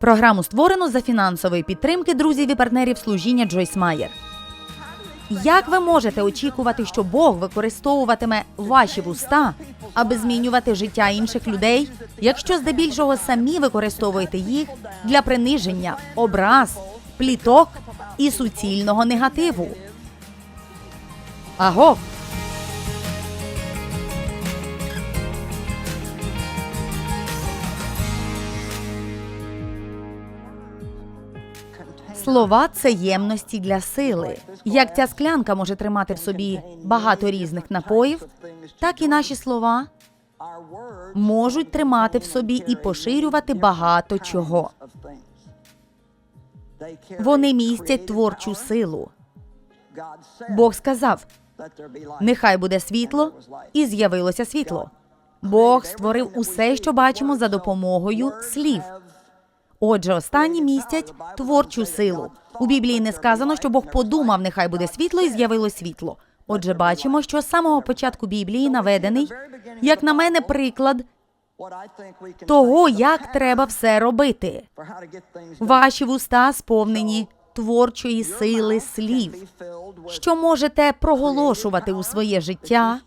Програму створено за фінансової підтримки друзів і партнерів служіння Джойс Майер. Як ви можете очікувати, що Бог використовуватиме ваші вуста, аби змінювати життя інших людей, якщо здебільшого самі використовуєте їх для приниження, образ, пліток і суцільного негативу? Аго! Слова це ємності для сили. Як ця склянка може тримати в собі багато різних напоїв, так і наші слова можуть тримати в собі і поширювати багато чого. Вони містять творчу силу. Бог сказав: нехай буде світло, і з'явилося світло. Бог створив усе, що бачимо, за допомогою слів. Отже, останні містять творчу силу. У Біблії не сказано, що Бог подумав, нехай буде світло, і з'явилось світло. Отже, бачимо, що з самого початку Біблії наведений, як на мене, приклад того, як треба все робити. Ваші вуста сповнені творчої сили слів, що можете проголошувати у своє життя,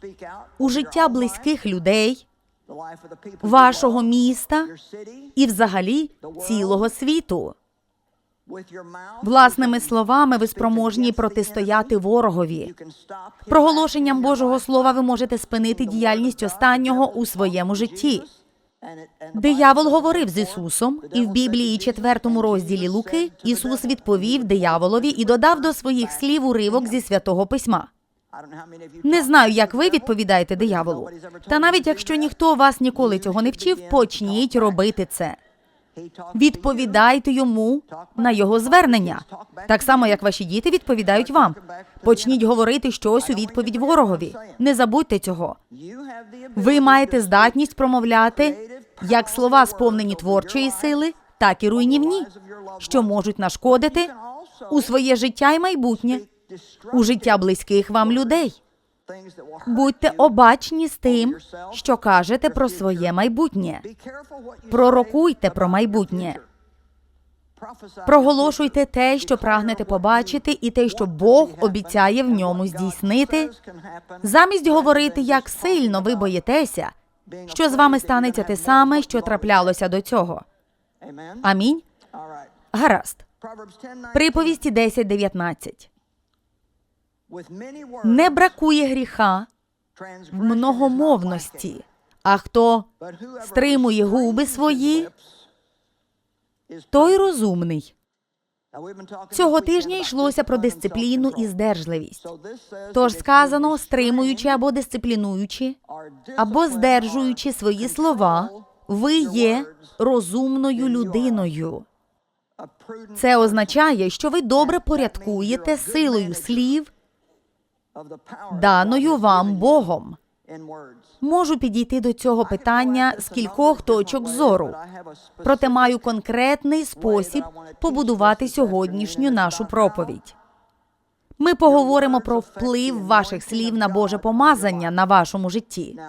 у життя близьких людей, вашого міста і, взагалі, цілого світу. Власними словами ви спроможні протистояти ворогові. Проголошенням Божого Слова ви можете спинити діяльність останнього у своєму житті. Диявол говорив з Ісусом, і в Біблії, четвертому розділі Луки, Ісус відповів дияволові і додав до своїх слів уривок зі святого письма. Не знаю, як ви відповідаєте дияволу. Та навіть якщо ніхто вас ніколи цього не вчив, почніть робити це. Відповідайте йому на його звернення, так само як ваші діти відповідають вам. Почніть говорити щось у відповідь ворогові. Не забудьте цього. Ви маєте здатність промовляти як слова, сповнені творчої сили, так і руйнівні, що можуть нашкодити у своє життя і майбутнє, у життя близьких вам людей. Будьте обачні з тим, що кажете про своє майбутнє. Пророкуйте про майбутнє. Проголошуйте те, що прагнете побачити, і те, що Бог обіцяє в ньому здійснити, замість говорити, як сильно ви боїтеся, що з вами станеться те саме, що траплялося до цього. Амінь. Гаразд. Приповісті 10.19. Не бракує гріха в многомовності, а хто стримує губи свої, той розумний. Цього тижня йшлося про дисципліну і здержливість. Тож сказано, стримуючи або дисциплінуючи, або здержуючи свої слова, ви є розумною людиною. Це означає, що ви добре порядкуєте силою слів, даною вам Богом. Можу підійти до цього питання з кількох точок зору, проте маю конкретний спосіб побудувати сьогоднішню нашу проповідь. Ми поговоримо про вплив ваших слів на Боже помазання на вашому житті.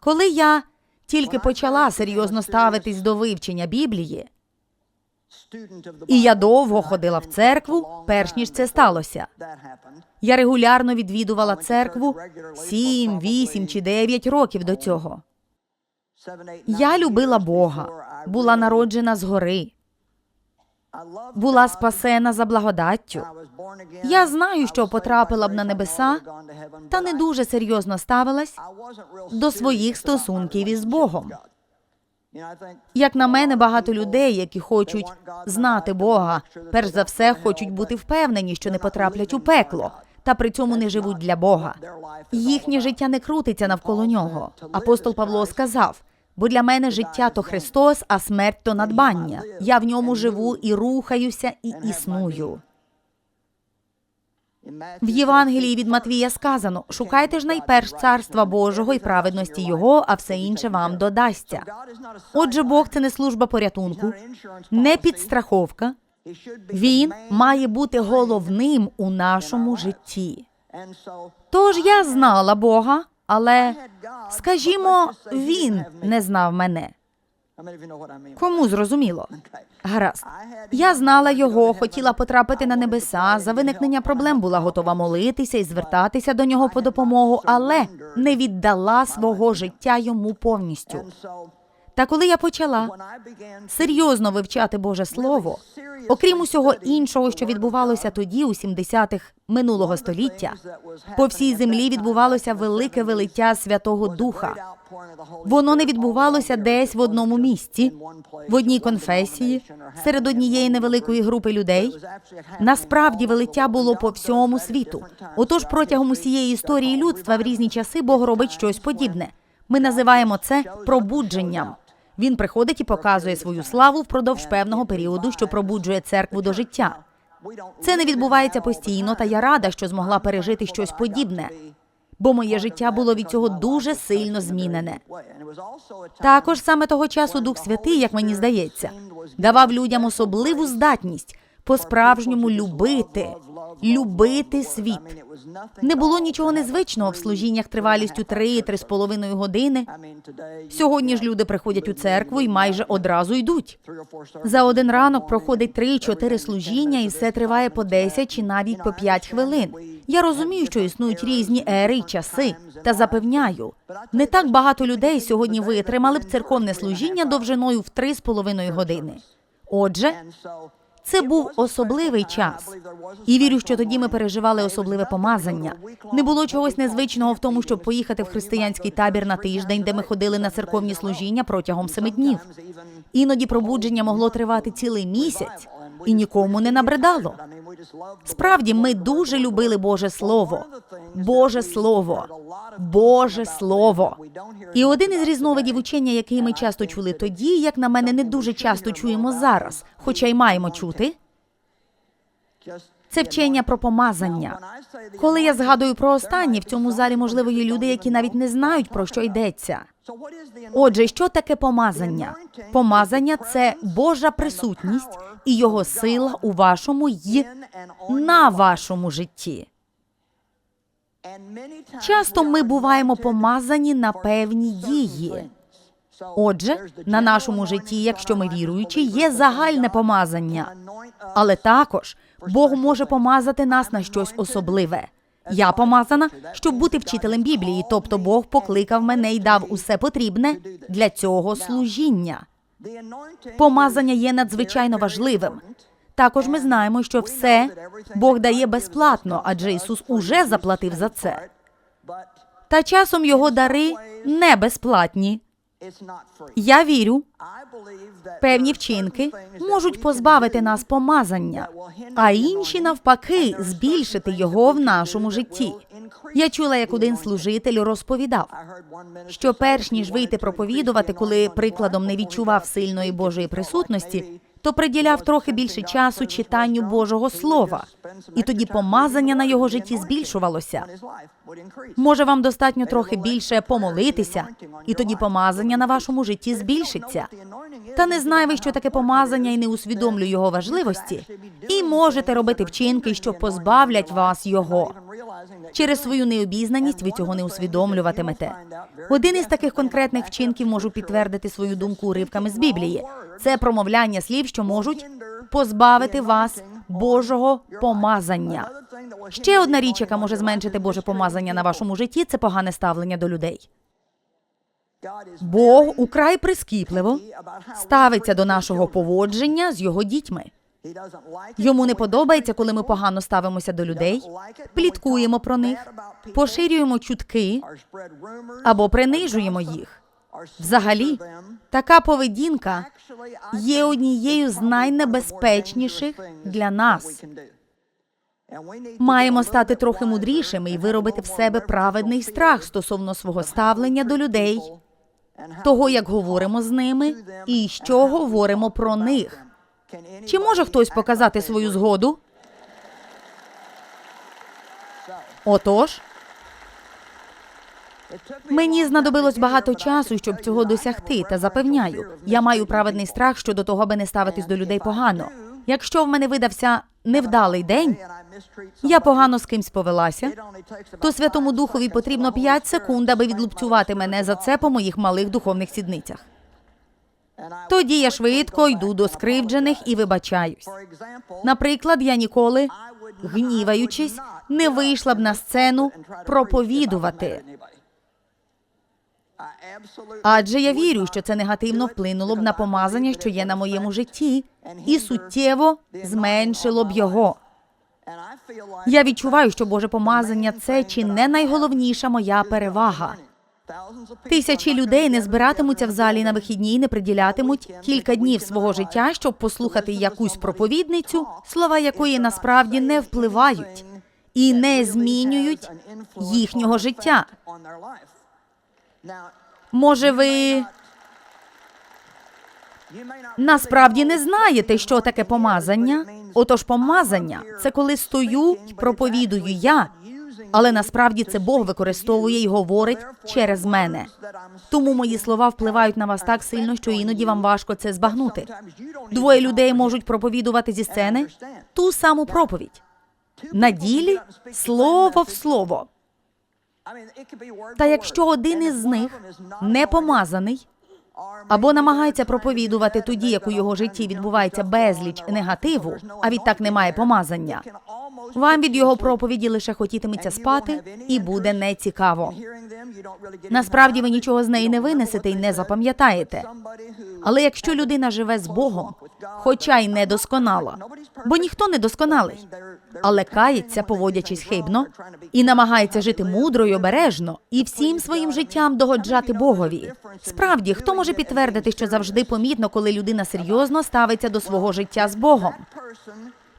Коли я тільки почала серйозно ставитись до вивчення Біблії, і я довго ходила в церкву, перш ніж це сталося. Я регулярно відвідувала церкву 7, 8 чи 9 років до цього. Я любила Бога, була народжена згори, була спасена за благодаттю. Я знаю, що потрапила б на небеса, та не дуже серйозно ставилась до своїх стосунків із Богом. Як на мене, багато людей, які хочуть знати Бога, перш за все хочуть бути впевнені, що не потраплять у пекло, та при цьому не живуть для Бога. Їхнє життя не крутиться навколо нього. Апостол Павло сказав: бо для мене життя то Христос, а смерть то надбання. Я в ньому живу і рухаюся, і існую. В Євангелії від Матвія сказано: шукайте ж найперш царства Божого і праведності Його, а все інше вам додасться. Отже, Бог це не служба порятунку, не підстраховка. Він має бути головним у нашому житті. Тож я знала Бога, але скажімо, він не знав мене. Кому зрозуміло? Гаразд. Я знала його, хотіла потрапити на небеса. За виникнення проблем була готова молитися і звертатися до нього по допомогу, але не віддала свого життя йому повністю. Та коли я почала серйозно вивчати Боже Слово, окрім усього іншого, що відбувалося тоді, у 70-х минулого століття, по всій землі відбувалося велике вилиття Святого Духа. Воно не відбувалося десь в одному місці, в одній конфесії, серед однієї невеликої групи людей. Насправді велиття було по всьому світу. Отож, протягом усієї історії людства в різні часи Бог робить щось подібне. Ми називаємо це пробудженням. Він приходить і показує свою славу впродовж певного періоду, що пробуджує церкву до життя. Це не відбувається постійно, та я рада, що змогла пережити щось подібне, бо моє життя було від цього дуже сильно змінене. Також саме того часу Дух Святий, як мені здається, давав людям особливу здатність по-справжньому любити, любити світ. Не було нічого незвичного в служіннях тривалістю 3-3,5 години. Сьогодні ж люди приходять у церкву і майже одразу йдуть. За один ранок проходить 3-4 служіння, і все триває по 10 чи навіть по 5 хвилин. Я розумію, що існують різні ери й часи, та запевняю, не так багато людей сьогодні витримали б церковне служіння довжиною в 3,5 години. Отже, це був особливий час. І вірю, що тоді ми переживали особливе помазання. Не було чогось незвичного в тому, щоб поїхати в християнський табір на тиждень, де ми ходили на церковні служіння протягом семи днів. Іноді пробудження могло тривати цілий місяць і нікому не набридало. Справді, ми дуже любили Боже Слово. Боже Слово, Боже Слово. І один із різновидів учення, який ми часто чули тоді, як на мене, не дуже часто чуємо зараз, хоча й маємо чути. Це вчення про помазання. Коли я згадую про останнє, в цьому залі можливо є люди, які навіть не знають про що йдеться. Отже, що таке помазання? Помазання це Божа присутність і його сила у вашому й на вашому житті. Часто ми буваємо помазані на певні дії. Отже, на нашому житті, якщо ми віруючі, є загальне помазання, але також Бог може помазати нас на щось особливе. Я помазана, щоб бути вчителем Біблії, тобто Бог покликав мене і дав усе потрібне для цього служіння. Помазання є надзвичайно важливим. Також ми знаємо, що все Бог дає безплатно, адже Ісус уже заплатив за це. Та часом його дари не безплатні. Я вірю, певні вчинки можуть позбавити нас помазання, а інші навпаки збільшити його в нашому житті. Я чула, як один служитель розповідав, що перш ніж вийти проповідувати, коли прикладом не відчував сильної Божої присутності, то приділяв трохи більше часу читанню Божого Слова, і тоді помазання на його житті збільшувалося. Може, вам достатньо трохи більше помолитися, і тоді помазання на вашому житті збільшиться. Та не знає ви, що таке помазання, і не усвідомлює його важливості, і можете робити вчинки, що позбавлять вас його. Через свою необізнаність ви цього не усвідомлюватимете. Один із таких конкретних вчинків можу підтвердити свою думку уривками з Біблії. Це промовляння слів, що можуть позбавити вас Божого помазання. Ще одна річ, яка може зменшити Боже помазання на вашому житті, це погане ставлення до людей. Бог украй прискіпливо ставиться до нашого поводження з його дітьми. Йому не подобається, коли ми погано ставимося до людей, пліткуємо про них, поширюємо чутки або принижуємо їх. Взагалі, така поведінка є однією з найнебезпечніших для нас. Маємо стати трохи мудрішими і виробити в себе праведний страх стосовно свого ставлення до людей, того, як говоримо з ними, і що говоримо про них. Чи може хтось показати свою згоду? Отож, мені знадобилось багато часу, щоб цього досягти, та запевняю, я маю праведний страх щодо того, аби не ставитись до людей погано. Якщо в мене видався невдалий день, я погано з кимсь повелася, то Святому Духові потрібно 5 секунд, аби відлупцювати мене за це по моїх малих духовних сідницях. Тоді я швидко йду до скривджених і вибачаюсь. Наприклад, я ніколи, гніваючись, не вийшла б на сцену проповідувати. Адже я вірю, що це негативно вплинуло б на помазання, що є на моєму житті, і суттєво зменшило б його. Я відчуваю, що Боже помазання це чи не найголовніша моя перевага. Тисячі людей не збиратимуться в залі на вихідні і не приділятимуть кілька днів свого життя, щоб послухати якусь проповідницю, слова якої насправді не впливають і не змінюють їхнього життя. Може, ви насправді не знаєте, що таке помазання? Отож, помазання це коли стою і проповідую я, але насправді це Бог використовує і говорить через мене. Тому мої слова впливають на вас так сильно, що іноді вам важко це збагнути. Двоє людей можуть проповідувати зі сцени ту саму проповідь. На ділі слово в слово. Та якщо один із них не помазаний або намагається проповідувати тоді, як у його житті відбувається безліч негативу, а відтак немає помазання, вам від його проповіді лише хотітиметься спати, і буде нецікаво. Насправді ви нічого з неї не винесете і не запам'ятаєте. Але якщо людина живе з Богом, хоча й не досконала, бо ніхто не досконалий, але кається, поводячись хибно, і намагається жити мудро й обережно, і всім своїм життям догоджати Богові. Справді, хто може підтвердити, що завжди помітно, коли людина серйозно ставиться до свого життя з Богом?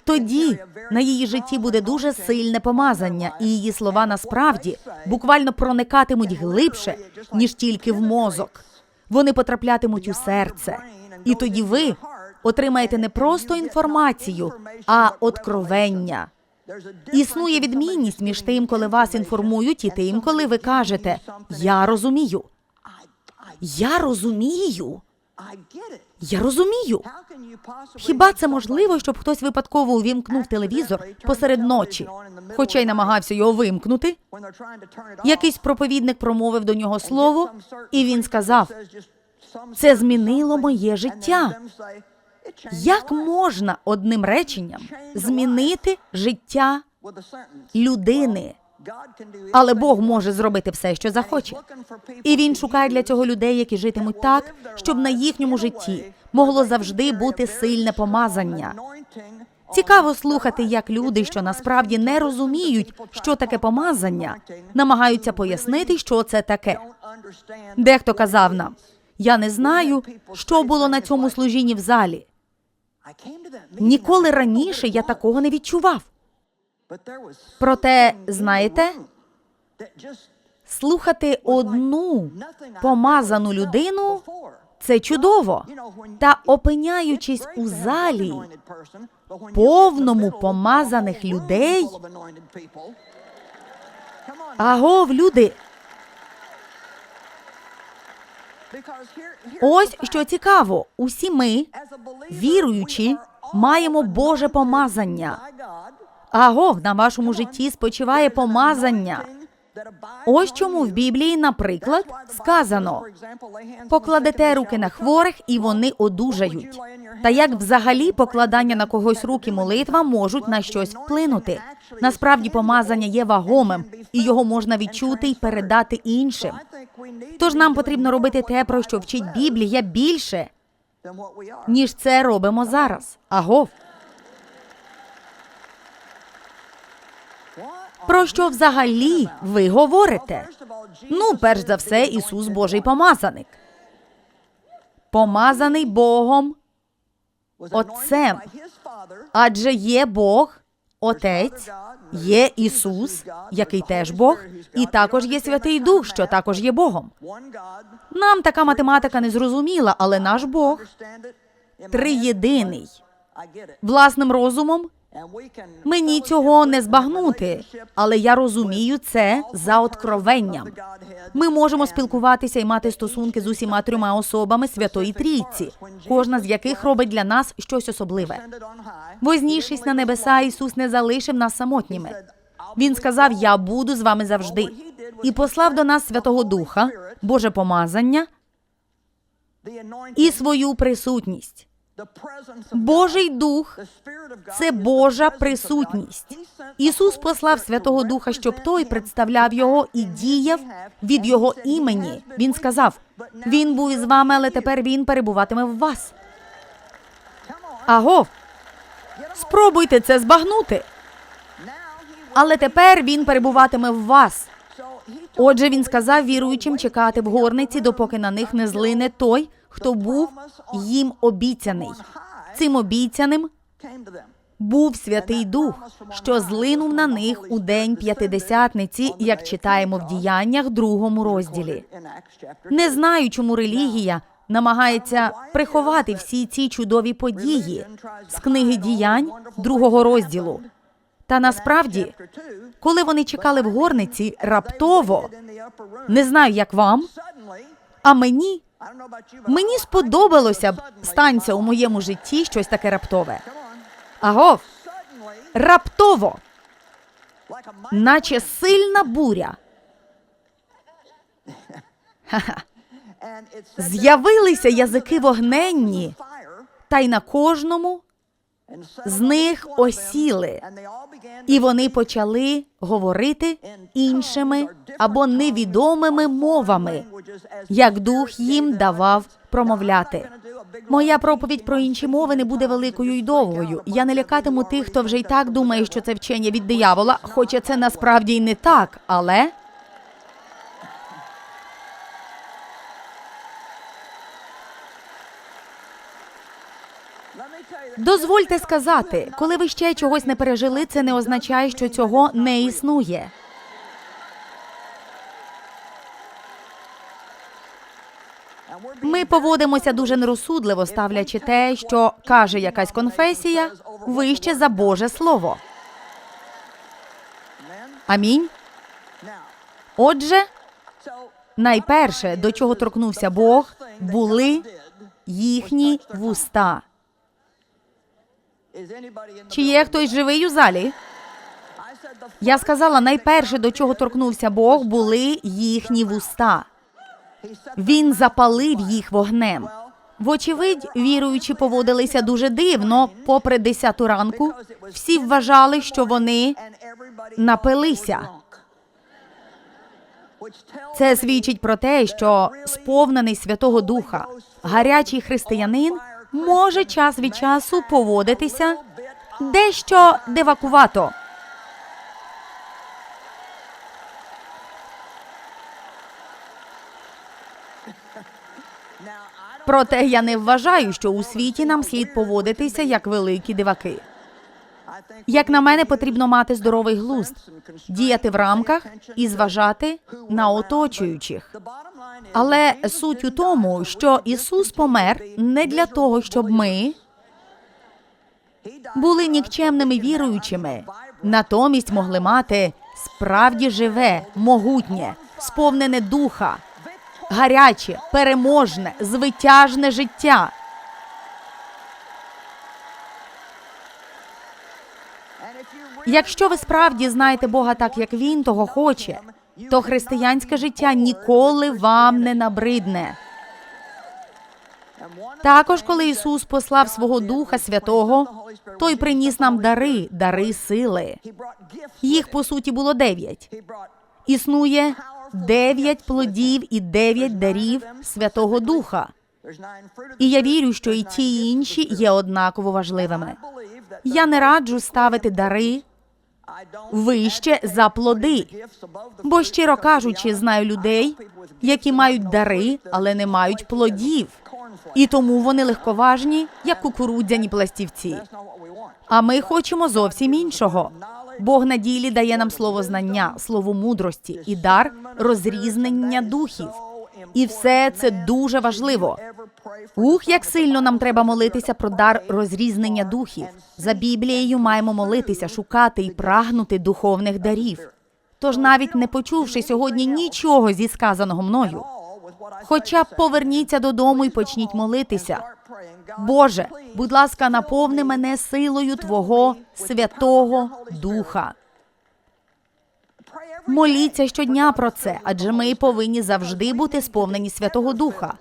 Тоді на її житті буде дуже сильне помазання, і її слова насправді буквально проникатимуть глибше, ніж тільки в мозок. Вони потраплятимуть у серце. І тоді ви отримаєте не просто інформацію, а откровення. Існує відмінність між тим, коли вас інформують, і тим, коли ви кажете Я розумію. Я розумію. Я розумію. Хіба це можливо, щоб хтось випадково увімкнув телевізор посеред ночі, хоча й намагався його вимкнути? Якийсь проповідник промовив до нього слово, і він сказав: це змінило моє життя. Як можна одним реченням змінити життя людини? Але Бог може зробити все, що захоче. І він шукає для цього людей, які житимуть так, щоб на їхньому житті могло завжди бути сильне помазання. Цікаво слухати, як люди, що насправді не розуміють, що таке помазання, намагаються пояснити, що це таке. Дехто казав нам: я не знаю, що було на цьому служінні в залі. Ніколи раніше я такого не відчував. Проте, знаєте, слухати одну помазану людину це чудово. Та опиняючись у залі, повному помазаних людей, агов, люди, ось що цікаво, усі ми, віруючі, маємо Боже помазання. Агов, на вашому житті спочиває помазання. Ось чому в Біблії, наприклад, сказано: покладете руки на хворих, і вони одужають. Та як взагалі покладання на когось руки молитва можуть на щось вплинути? Насправді помазання є вагомим, і його можна відчути і передати іншим. Тож нам потрібно робити те, про що вчить Біблія більше, ніж це робимо зараз. Агов. Про що взагалі ви говорите? Ну, перш за все, Ісус Божий помазаник. Помазаний Богом Отцем. Адже є Бог, Отець, є Ісус, який теж Бог, і також є Святий Дух, що також є Богом. Нам така математика не зрозуміла, але наш Бог триєдиний. Власним розумом Мені цього не збагнути, але я розумію це за откровенням. Ми можемо спілкуватися і мати стосунки з усіма трьома особами Святої Трійці, кожна з яких робить для нас щось особливе. Вознішись на небеса, Ісус не залишив нас самотніми. Він сказав: Я буду з вами завжди, і послав до нас Святого Духа, Боже помазання, і свою присутність. Божий Дух це Божа присутність. Ісус послав Святого Духа, щоб той представляв його і діяв від його імені. Він сказав: Він був із вами, але тепер він перебуватиме в вас. Аго, спробуйте це збагнути. Але тепер він перебуватиме в вас. Отже, він сказав віруючим чекати в горниці, допоки на них не злине той, хто був їм обіцяний. Цим обіцяним був Святий Дух, що злинув на них у день п'ятидесятниці, як читаємо в діяннях другому розділі. Не знаю, чому релігія намагається приховати всі ці чудові події з книги діянь другого розділу. Та насправді, коли вони чекали в горниці, раптово не знаю, як вам, а мені мені сподобалося б станція у моєму житті щось таке раптове. Агов, раптово, наче сильна буря. З'явилися язики вогненні, та й на кожному з них осіли, і вони почали говорити іншими або невідомими мовами, як дух їм давав промовляти. Моя проповідь про інші мови не буде великою і довгою. Я не лякатиму тих, хто вже й так думає, що це вчення від диявола, хоча це насправді й не так, але. Дозвольте сказати, коли ви ще чогось не пережили, це не означає, що цього не існує. Ми поводимося дуже нерозсудливо, ставлячи те, що каже якась конфесія, вище за Боже Слово. Амінь. Отже, найперше, до чого торкнувся Бог, були їхні вуста. Чи є хтось живий у залі? Я сказала, найперше, до чого торкнувся Бог, були їхні вуста. Він запалив їх вогнем. Вочевидь, віруючі поводилися дуже дивно. Попри десяту ранку, всі вважали, що вони напилися. Це свідчить про те, що сповнений Святого Духа, гарячий християнин може час від часу поводитися дещо дивакувато. Проте я не вважаю, що у світі нам слід поводитися як великі диваки. Як на мене, потрібно мати здоровий глузд, діяти в рамках і зважати на оточуючих. Але суть у тому, що Ісус помер не для того, щоб ми були нікчемними віруючими, натомість могли мати справді живе, могутнє, сповнене духа, гаряче, переможне, звитяжне життя. Якщо ви справді знаєте Бога так, як він того хоче, то християнське життя ніколи вам не набридне. Також, коли Ісус послав свого Духа Святого, той приніс нам дари, дари сили. Їх по суті було дев'ять. Існує дев'ять плодів і дев'ять дарів Святого Духа. І я вірю, що і ті і інші є однаково важливими. Я не раджу ставити дари вище за плоди. Бо, щиро кажучи, знаю людей, які мають дари, але не мають плодів. І тому вони легковажні, як кукурудзяні пластівці. А ми хочемо зовсім іншого. Бог на ділі дає нам слово знання, слово мудрості і дар розрізнення духів. І все це дуже важливо. Ух, як сильно нам треба молитися про дар розрізнення духів. За Біблією маємо молитися, шукати і прагнути духовних дарів. Тож, навіть не почувши сьогодні нічого зі сказаного мною, хоча б поверніться додому і почніть молитися. Боже, будь ласка, наповни мене силою Твого Святого Духа. Моліться щодня про це, адже ми повинні завжди бути сповнені Святого Духа.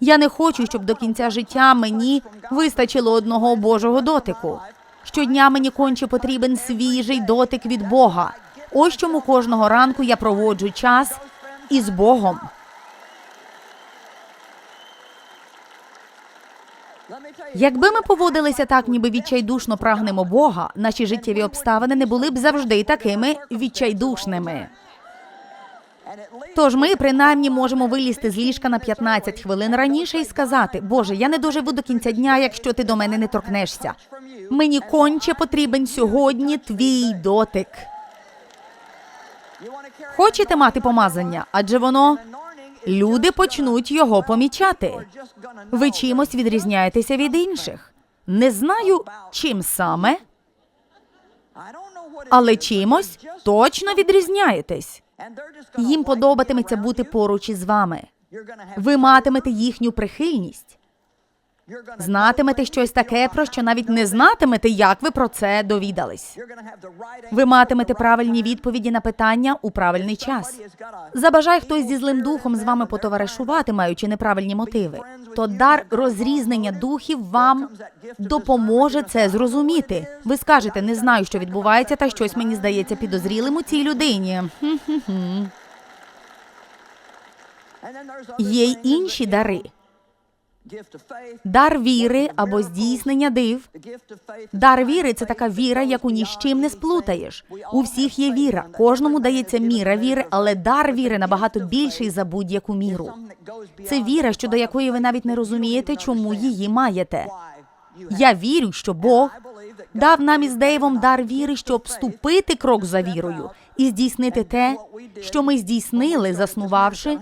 Я не хочу, щоб до кінця життя мені вистачило одного Божого дотику. Щодня мені конче потрібен свіжий дотик від Бога. Ось чому кожного ранку я проводжу час із Богом. Якби ми поводилися так, ніби відчайдушно прагнемо Бога, наші життєві обставини не були б завжди такими відчайдушними. Тож ми принаймні можемо вилізти з ліжка на 15 хвилин раніше і сказати: Боже, я не доживу до кінця дня, якщо ти до мене не торкнешся. Мені конче потрібен сьогодні твій дотик. Хочете мати помазання? Адже воно люди почнуть його помічати. Ви чимось відрізняєтеся від інших. Не знаю, чим саме, але чимось точно відрізняєтесь. Їм подобатиметься бути поруч із вами. Ви матимете їхню прихильність, знатимете щось таке, про що навіть не знатимете, як ви про це довідались. Ви матимете правильні відповіді на питання у правильний час. Забажай хтось зі злим духом з вами потоваришувати, маючи неправильні мотиви. То дар розрізнення духів вам допоможе це зрозуміти. Ви скажете, не знаю, що відбувається, та щось мені здається підозрілим у цій людині. Є й інші дари. Дар віри або здійснення див. Дар віри це така віра, яку ні з чим не сплутаєш. У всіх є віра, кожному дається міра віри, але дар віри набагато більший за будь-яку міру. Це віра, щодо якої ви навіть не розумієте, чому її маєте. Я вірю, що Бог дав нам із Дейвом дар віри, щоб ступити крок за вірою і здійснити те, що ми здійснили, заснувавши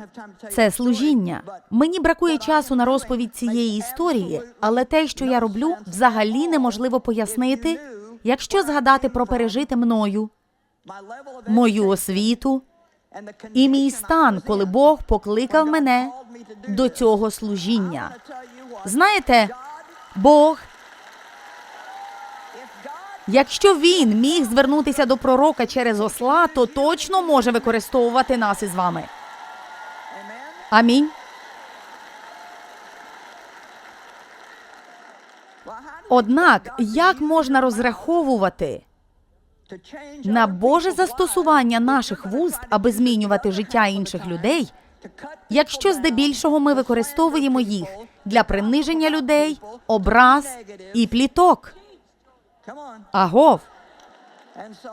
це служіння. Мені бракує часу на розповідь цієї історії, але те, що я роблю, взагалі неможливо пояснити, якщо згадати про пережити мною мою освіту і мій стан, коли Бог покликав мене до цього служіння. Знаєте, Бог, якщо він міг звернутися до пророка через осла, то точно може використовувати нас із вами. Амінь. Однак, як можна розраховувати на Боже застосування наших вуст, аби змінювати життя інших людей, якщо здебільшого ми використовуємо їх для приниження людей, образ і пліток? Агов.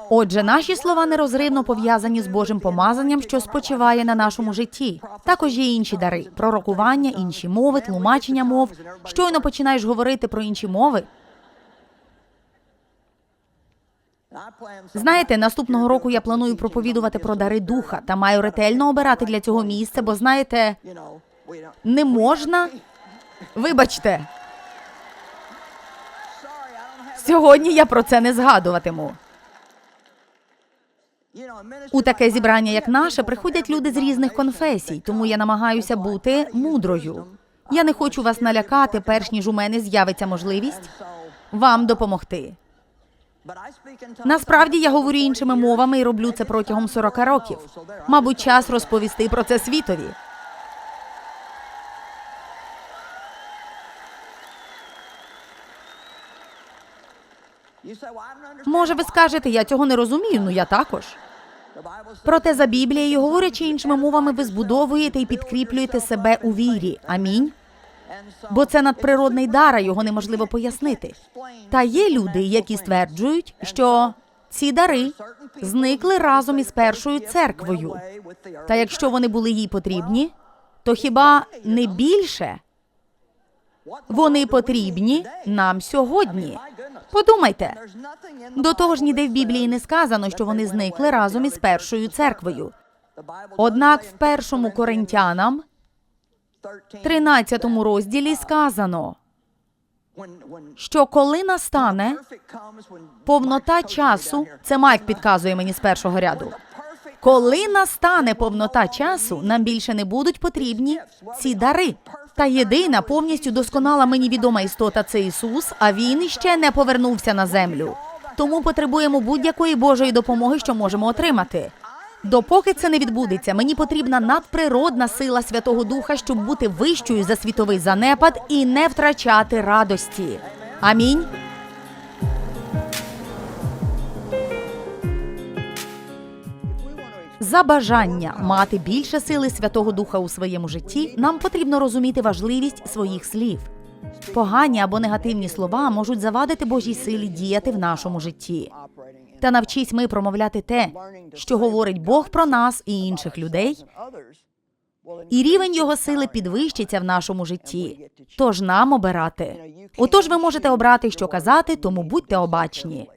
Отже, наші слова нерозривно пов'язані з Божим помазанням, що спочиває на нашому житті. Також є інші дари: пророкування, інші мови, тлумачення мов. Щойно починаєш говорити про інші мови. Знаєте, наступного року я планую проповідувати про дари духа та маю ретельно обирати для цього місце, бо знаєте, не можна. Вибачте, сьогодні я про це не згадуватиму. У таке зібрання, як наше, приходять люди з різних конфесій, тому я намагаюся бути мудрою. Я не хочу вас налякати, перш ніж у мене з'явиться можливість вам допомогти. Насправді я говорю іншими мовами і роблю це протягом 40 років. Мабуть, час розповісти про це світові. Може, ви скажете, я цього не розумію, ну я також. Проте за Біблією, говорячи іншими мовами, ви збудовуєте і підкріплюєте себе у вірі. Амінь. Бо це надприродний дар, а його неможливо пояснити. Та є люди, які стверджують, що ці дари зникли разом із першою церквою. Та якщо вони були їй потрібні, то хіба не більше вони потрібні нам сьогодні? Подумайте, до того ж ніде в Біблії не сказано, що вони зникли разом із першою церквою. Однак в першому коринтянам, 13 розділі сказано, що коли настане повнота часу, це Майк підказує мені з першого ряду. Коли настане повнота часу, нам більше не будуть потрібні ці дари. Та єдина повністю досконала мені відома істота це Ісус, а він іще не повернувся на землю. Тому потребуємо будь-якої Божої допомоги, що можемо отримати. Допоки це не відбудеться, мені потрібна надприродна сила Святого Духа, щоб бути вищою за світовий занепад і не втрачати радості. Амінь. За бажання мати більше сили Святого Духа у своєму житті, нам потрібно розуміти важливість своїх слів. Погані або негативні слова можуть завадити Божій силі діяти в нашому житті. Та навчись ми промовляти те, що говорить Бог про нас і інших людей, і рівень його сили підвищиться в нашому житті. Тож нам обирати. Отож, ви можете обрати, що казати, тому будьте обачні.